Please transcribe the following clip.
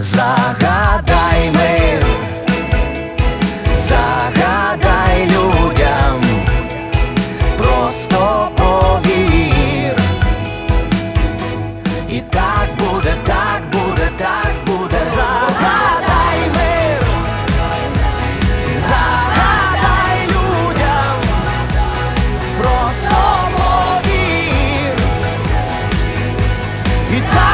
Загадай мир, загадай людям, просто повір. І так буде, так буде, так буде, загадай мир, загадай людям, просто повір. І так